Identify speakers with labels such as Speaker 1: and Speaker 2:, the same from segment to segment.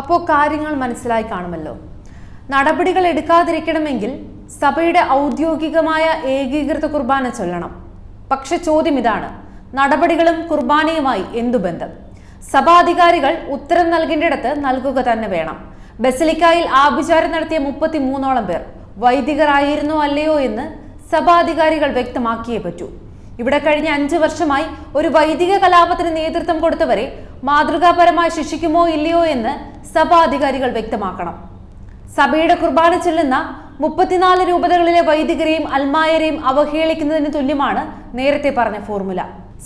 Speaker 1: അപ്പോൾ കാര്യങ്ങൾ മനസ്സിലായി കാണുമല്ലോ. നടപടികൾ എടുക്കാതിരിക്കണമെങ്കിൽ സഭയുടെ ഔദ്യോഗികമായ ഏകീകൃത കുർബാന ചൊല്ലണം. പക്ഷെ ചോദ്യം ഇതാണ് നടപടികളും കുർബാനയുമായി എന്തു ബന്ധം? സഭാധികാരികൾ ഉത്തരം നൽകേണ്ടിടത്ത് നൽകുക തന്നെ വേണം. ബസലിക്കായിൽ ആഭിചാരം നടത്തിയ മുപ്പത്തി മൂന്നോളം പേർ വൈദികരായിരുന്നോ അല്ലയോ എന്ന് സഭാധികാരികൾ വ്യക്തമാക്കിയേ പറ്റൂ. ഇവിടെ കഴിഞ്ഞ അഞ്ചു വർഷമായി ഒരു വൈദിക കലാപത്തിന് നേതൃത്വം കൊടുത്തവരെ മാതൃകാപരമായി ശിക്ഷിക്കുമോ ഇല്ലയോ എന്ന് സഭാധികാരികൾ വ്യക്തമാക്കണം. സഭയുടെ കുർബാന ചെല്ലുന്ന മുപ്പത്തിനാല് രൂപതകളിലെ വൈദികരെയും അൽമായരെയും അവഹേളിക്കുന്നതിന് തുല്യമാണ് നേരത്തെ പറഞ്ഞ ഫോർമുല.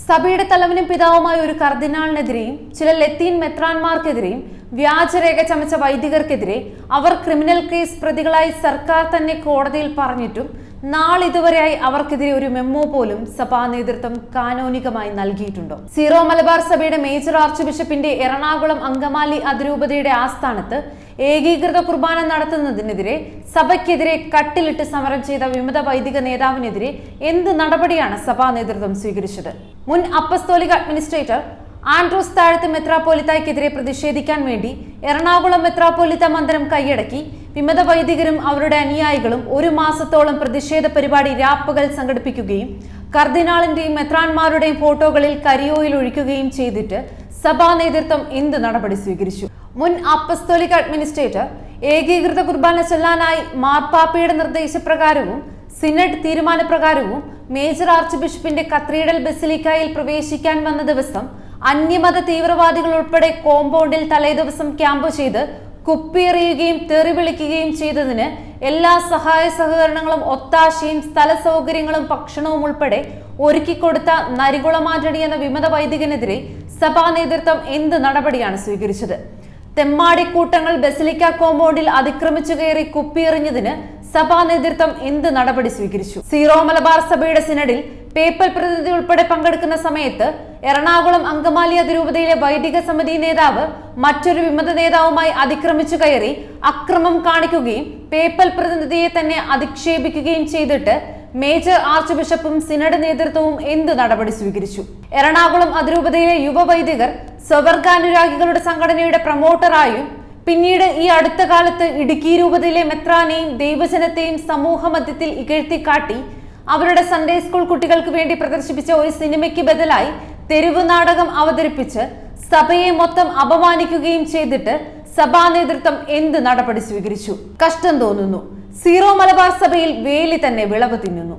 Speaker 1: സഭയുടെ തലവനും പിതാവുമായ ഒരു കർദിനാളിനെതിരെയും ചില ലത്തീൻ മെത്രാന്മാർക്കെതിരെയും വ്യാജരേഖ ചമച്ച വൈദികർക്കെതിരെ അവർ ക്രിമിനൽ കേസ് പ്രതികളായി സർക്കാർ തന്നെ കോടതിയിൽ പറഞ്ഞിട്ടും നാളിതുവരെയായി അവർക്കെതിരെ ഒരു മെമ്മോ പോലും സഭാ നേതൃത്വം കാനോനികമായി നൽകിയിട്ടുണ്ടോ? സീറോ മലബാർ സഭയുടെ മേജർ ആർച്ച് ബിഷപ്പിന്റെ എറണാകുളം അങ്കമാലി അതിരൂപതയുടെ ആസ്ഥാനത്ത് ഏകീകൃത കുർബാന നടത്തുന്നതിനെതിരെ സഭയ്ക്കെതിരെ കട്ടിലിട്ട് സമരം ചെയ്ത വിമത വൈദിക നേതാവിനെതിരെ എന്ത് നടപടിയാണ് സഭാ നേതൃത്വം സ്വീകരിച്ചത്? മുൻ അപ്പസ്തോലിക അഡ്മിനിസ്ട്രേറ്റർ ആൻഡ്രൂസ് താഴത്ത് മെത്രാപ്പോലിത്തായ്ക്കെതിരെ പ്രതിഷേധിക്കാൻ വേണ്ടി എറണാകുളം മെത്രാപ്പോലിത്ത മന്ദിരം കൈയടക്കി വിമത വൈദികരും അവരുടെ അനുയായികളും ഒരു മാസത്തോളം പ്രതിഷേധ പരിപാടി രാപ്പകൽ സംഘടിപ്പിക്കുകയും കർദിനാളിന്റെയും മെത്രാൻമാരുടെയും ഫോട്ടോകളിൽ കരിയോയിൽ ഒഴിക്കുകയും ചെയ്തിട്ട് സഭാ നേതൃത്വം എന്ത് നടപടി സ്വീകരിച്ചു? മുൻ അപ്പസ്തോലിക് അഡ്മിനിസ്ട്രേറ്റർ ഏകീകൃത കുർബാന ചൊല്ലാനായി മാർപ്പാപ്പയുടെ നിർദ്ദേശപ്രകാരവും സിനഡ് തീരുമാനപ്രകാരവും മേജർ ആർച്ച് ബിഷപ്പിന്റെ കത്രീഡൽ ബസിലിക്കായിൽ പ്രവേശിക്കാൻ വന്ന ദിവസം അന്യമത തീവ്രവാദികൾ ഉൾപ്പെടെ കോമ്പൗണ്ടിൽ തലേദിവസം ക്യാമ്പ് ചെയ്ത് കുപ്പിയെറിയുകയും തെറിവിളിക്കുകയും ചെയ്തതിന് എല്ലാ സഹായ സഹകരണങ്ങളും ഒത്താശയും സ്ഥല സൗകര്യങ്ങളും ഭക്ഷണവും ഉൾപ്പെടെ ഒരുക്കിക്കൊടുത്ത നരികുളമാറ്റടി എന്ന വിമത വൈദികനെതിരെ സഭാ നേതൃത്വം എന്ത് നടപടിയാണ് സ്വീകരിച്ചത്? തെമ്മാടിക്കൂട്ടങ്ങൾ ബസിലിക്ക കോമ്പൗണ്ടിൽ അതിക്രമിച്ചു കയറി കുപ്പിയെറിഞ്ഞതിന് സഭാ നേതൃത്വം എന്ത് നടപടി സ്വീകരിച്ചു? സീറോ മലബാർ സഭയുടെ സിനഡിൽ പേപ്പൽ പ്രതിനിധി ഉൾപ്പെടെ പങ്കെടുക്കുന്ന സമയത്ത് എറണാകുളം അങ്കമാലി അതിരൂപതയിലെ വൈദിക സമിതി നേതാവ് മറ്റൊരു വിമത നേതാവുമായി അതിക്രമിച്ചു കയറി അക്രമം കാണിക്കുകയും പേപ്പൽ പ്രതിനിധിയെ തന്നെ അധിക്ഷേപിക്കുകയും ചെയ്തിട്ട് മേജർ ആർച്ച് ബിഷപ്പും സിനഡ് നേതൃത്വവും എന്ത് നടപടി സ്വീകരിച്ചു? എറണാകുളം അതിരൂപതയിലെ യുവ വൈദികർ സ്വവർഗാനുരാഗികളുടെ സംഘടനയുടെ പ്രൊമോട്ടറായും പിന്നീട് ഈ അടുത്ത കാലത്ത് ഇടുക്കി രൂപതയിലെ മെത്രാനെയും ദൈവജനത്തെയും സമൂഹ മധ്യത്തിൽ ഇകഴ്ത്തിക്കാട്ടി അവരുടെ സൺഡേ സ്കൂൾ കുട്ടികൾക്ക് വേണ്ടി പ്രദർശിപ്പിച്ച ഒരു സിനിമയ്ക്ക് ബദലായി തെരുവ് നാടകം അവതരിപ്പിച്ച് സഭയെ മൊത്തം അപമാനിക്കുകയും ചെയ്തിട്ട് സഭാ നേതൃത്വം എന്ത് നടപടി സ്വീകരിച്ചു? കഷ്ടം തോന്നുന്നു. സീറോ മലബാർ സഭയിൽ വേലി തന്നെ വിളവ് തിന്നുന്നു.